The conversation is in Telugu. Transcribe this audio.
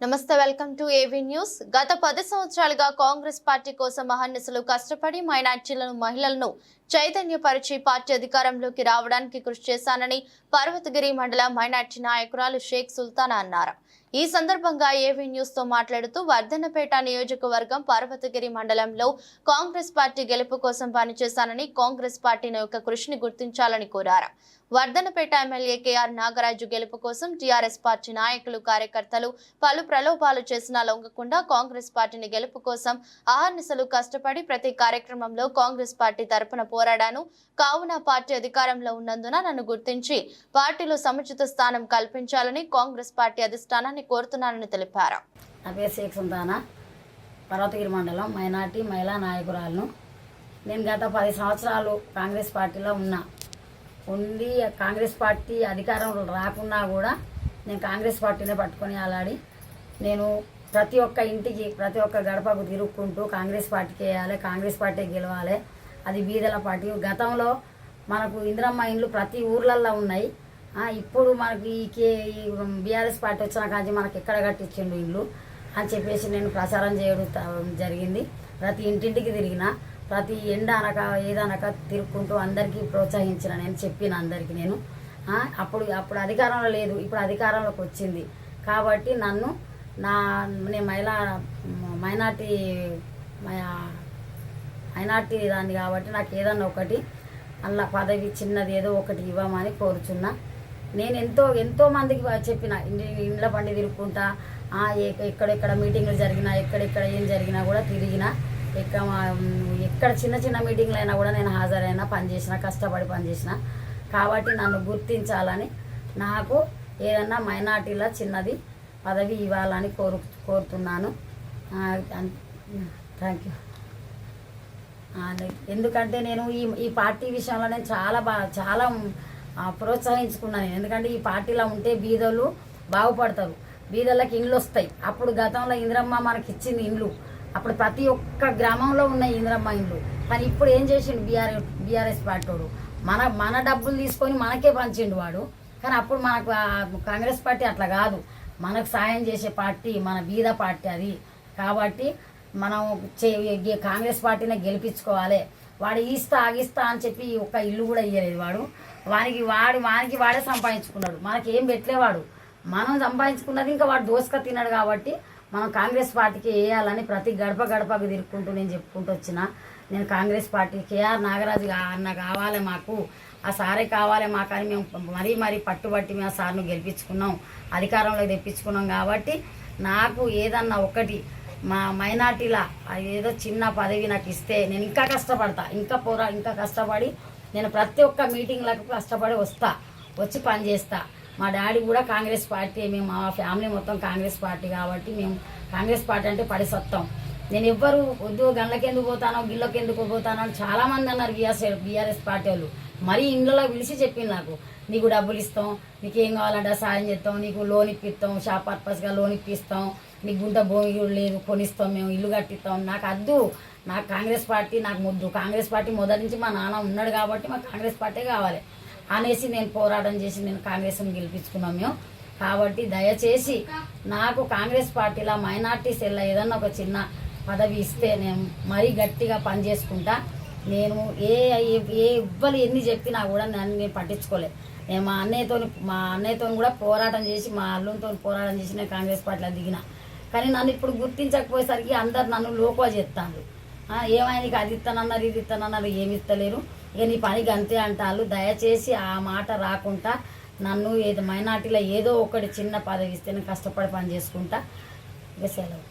నమస్తే వెల్కమ్ టు ఏవీ న్యూస్. గత పది సంవత్సరాలుగా కాంగ్రెస్ పార్టీ కోసం మహర్నిశలు కష్టపడి మైనార్టీలను మహిళలను చైతన్యపరిచి పార్టీ అధికారంలోకి రావడానికి కృషి చేశానని పర్వతగిరి మండల మైనార్టీ నాయకురాలు షేక్ సుల్తానా అన్నారు. ఈ సందర్భంగా ఏవీ న్యూస్తో మాట్లాడుతూ వర్ధన్నపేట నియోజకవర్గం పర్వతగిరి మండలంలో కాంగ్రెస్ పార్టీ గెలుపు కోసం పనిచేశానని కాంగ్రెస్ పార్టీని యొక్క కృషిని గుర్తించాలని కోరారు. వర్ధనపేట ఎమ్మెల్యే కేఆర్ నాగరాజు గెలుపు కోసం టీఆర్ఎస్ పార్టీ నాయకులు కార్యకర్తలు పలు ప్రలోభాలు చేసినా లొంగకుండా కాంగ్రెస్ పార్టీని గెలుపు కోసం ఆహర్నిశలు కష్టపడి ప్రతి కార్యక్రమంలో కాంగ్రెస్ పార్టీ తరపున పోరాడాను. కావున పార్టీ అధికారంలో ఉన్నందున నన్ను గుర్తించి పార్టీలో సముచిత స్థానం కల్పించాలని కాంగ్రెస్ పార్టీ అధిష్టానాన్ని కోరుతున్నానని తెలిపారు. పర్వతగిరి మండలం మైనార్టీ మహిళా నాయకురాలను. నేను గత పది సంవత్సరాలు కాంగ్రెస్ పార్టీలో ఉన్నా. ఉండి కాంగ్రెస్ పార్టీ అధికారంలో రాకున్నా కూడా నేను కాంగ్రెస్ పార్టీనే పట్టుకొని అలాడి నేను ప్రతి ఒక్క ఇంటికి ప్రతి ఒక్క గడపకు తిరుక్కుంటూ కాంగ్రెస్ పార్టీకి వేయాలి కాంగ్రెస్ పార్టీ గెలవాలి. అది బీదల పార్టీ. గతంలో మనకు ఇందిరమ్మ ఇండ్లు ప్రతి ఊర్లల్లో ఉన్నాయి. ఇప్పుడు మనకి ఈ కే బీఆర్ఎస్ పార్టీ వచ్చిన కానీ మనకి ఎక్కడ కట్టించిండు ఇల్లు అని చెప్పేసి నేను ప్రచారం చేయడం జరిగింది. ప్రతి ఇంటింటికి తిరిగిన ప్రతి ఎండ అనక ఏదనక తిరుక్కుంటూ అందరికీ ప్రోత్సహించిన నేను చెప్పిన అందరికీ నేను. అప్పుడు అప్పుడు అధికారంలో లేదు ఇప్పుడు అధికారంలోకి వచ్చింది. కాబట్టి నన్ను నా నేను మహిళా మైనార్టీ మైనార్టీ దాన్ని కాబట్టి నాకు ఏదన్నా ఒకటి అలా పదవి చిన్నది ఏదో ఒకటి ఇవ్వమని కోరుచున్నా. నేను ఎంతో ఎంతో మందికి చెప్పిన ఇండ్ల పండి తిరుక్కుంటా ఎక్కడెక్కడ మీటింగ్లు జరిగినా ఎక్కడెక్కడ ఏం జరిగినా కూడా తిరిగినా ఇక ఎక్కడ చిన్న చిన్న మీటింగ్లు అయినా కూడా నేను హాజరైనా పనిచేసిన కష్టపడి పనిచేసిన. కాబట్టి నన్ను గుర్తించాలని నాకు ఏదన్నా మైనార్టీల చిన్నది పదవి ఇవ్వాలని కోరు కోరుతున్నాను. Thank you. ఎందుకంటే నేను ఈ ఈ పార్టీ విషయంలో నేను చాలా బా చాలా ప్రోత్సహించుకున్నాను ఎందుకంటే ఈ పార్టీలో ఉంటే బీదలు బాగుపడతారు. బీదలకు ఇండ్లు వస్తాయి అప్పుడు గతంలో ఇంద్రమ్మ మనకి ఇచ్చింది ఇండ్లు. అప్పుడు ప్రతి ఒక్క గ్రామంలో ఉన్న ఇందిరమ్మ ఇండ్లు. కానీ ఇప్పుడు ఏం చేసిండు బీఆర్ బీఆర్ఎస్ పార్టీ మన మన డబ్బులు తీసుకొని మనకే పంచిండు వాడు. కానీ అప్పుడు మనకు కాంగ్రెస్ పార్టీ అట్లా కాదు. మనకు సాయం చేసే పార్టీ మన బీద పార్టీ అది. కాబట్టి మనం చే- కాంగ్రెస్ పార్టీనే గెలిపించుకోవాలి. వాడు ఈస్తా ఆగిస్తా అని చెప్పి ఒక్క ఇల్లు కూడా ఇయ్యలేదు వాడు. వానికి వాడు వానికి వాడే సంపాదించుకున్నాడు. మనకి ఏం పెట్టలేవాడు. మనం సంపాదించుకున్నది ఇంకా వాడు దోసుక తిన్నాడు కాబట్టి మనం కాంగ్రెస్ పార్టీకి వేయాలని ప్రతి గడప గడపకు తిరుక్కుంటూ నేను చెప్పుకుంటూ వచ్చిన నేను కాంగ్రెస్ పార్టీ కేఆర్ నాగరాజు అన్న కావాలి మాకు ఆ సారే కావాలి మాకు అని మేము మరీ మరీ పట్టుబట్టి మేము ఆ సార్ను గెలిపించుకున్నాం అధికారంలో తెప్పించుకున్నాం కాబట్టి నాకు ఏదన్నా ఒకటి మా మైనార్టీల ఏదో చిన్న పదవి నాకు ఇస్తే నేను ఇంకా కష్టపడతా ఇంకా పోరా ఇంకా కష్టపడి నేను ప్రతి ఒక్క మీటింగ్లకు కష్టపడి వస్తా వచ్చి పని చేస్తా మా డాడీ కూడా కాంగ్రెస్ పార్టీ మేము మా ఫ్యామిలీ మొత్తం కాంగ్రెస్ పార్టీ కాబట్టి మేము కాంగ్రెస్ పార్టీ అంటే పడి సత్తాం. నేను ఎవ్వరు వద్దు గండ్లకెందుకు పోతానో గిళ్ళకి ఎందుకు పోతానో అని చాలామంది అన్నారు బీఆర్ఎస్ బీఆర్ఎస్ పార్టీ వాళ్ళు. మరీ ఇండ్లలో పిలిచి చెప్పింది నాకు. నీకు డబ్బులు ఇస్తాం నీకు ఏం కావాలంటే సాయం చేస్తాం నీకు లోన్ ఇప్పిస్తాం షాప్ పర్పస్గా లోన్ ఇప్పిస్తాం నీకు గుంట భూమి లేదు కొనిస్తాం మేము ఇల్లు కట్టిస్తాం. నాకు అద్దు నాకు కాంగ్రెస్ పార్టీ నాకు ముద్దు. కాంగ్రెస్ పార్టీ మొదటి నుంచి మా నాన్న ఉన్నాడు కాబట్టి మాకు కాంగ్రెస్ పార్టీ కావాలి. అనేసి నేను పోరాటం చేసి నేను కాంగ్రెస్ని గెలిపించుకున్నాం మేము. కాబట్టి దయచేసి నాకు కాంగ్రెస్ పార్టీలో మైనార్టీ సెల్ ఏదన్నా ఒక చిన్న పదవి ఇస్తే నేను మరీ గట్టిగా పనిచేసుకుంటా. నేను ఏ ఏ- ఏ ఎన్ని చెప్పినా కూడా నన్ను నేను పట్టించుకోలేదు నేను మా అన్నయ్యతో మా అన్నయ్యతో కూడా పోరాటం చేసి మా అల్లుతో పోరాటం చేసి నేను కాంగ్రెస్ పార్టీలో దిగిన. కానీ నన్ను ఇప్పుడు గుర్తించకపోయేసరికి అందరు నన్ను లోకువ చేస్తాను ఏమైనా అది ఇస్తానన్నారు ఇది ఇస్తానన్నారు ఏమి ఇస్తలేరు ఇక నీ పనికి అంతే అంటారు దయచేసి ఆ మాట రాకుండా నన్ను ఏదో మైనార్టీలో ఏదో ఒకటి చిన్న పదవి ఇస్తే నేను కష్టపడి పని చేసుకుంటా. ఇక సెలవు.